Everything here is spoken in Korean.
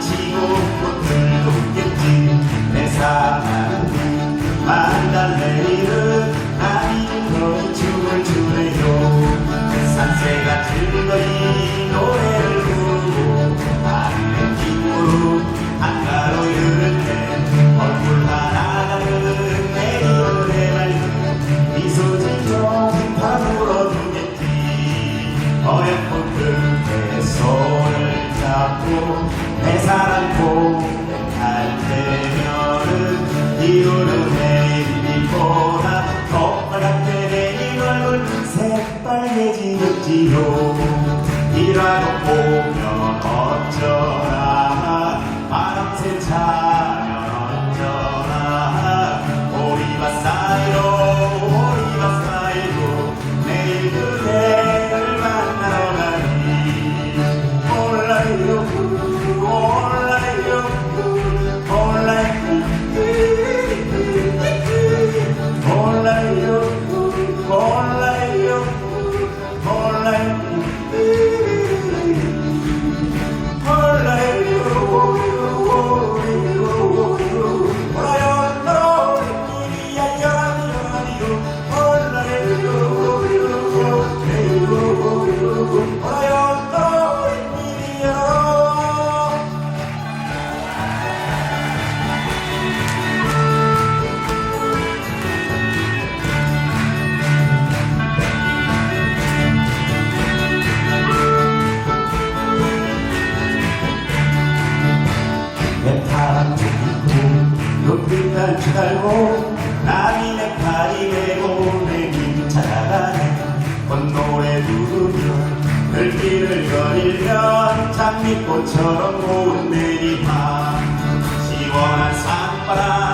지옥 꽃들도 있겠지. 내 사랑은 그 만달래. 내 사랑 고백할 그녀를 이유를 내일 보라 엄마 같은 내이 얼굴 새빨개지는지요. 높은 날 달고 남이 내 팔이 되고 내길 찾아가네. 건노래 부르며 물길을 거닐면 장미꽃처럼 고운 내리밤 시원한 산바람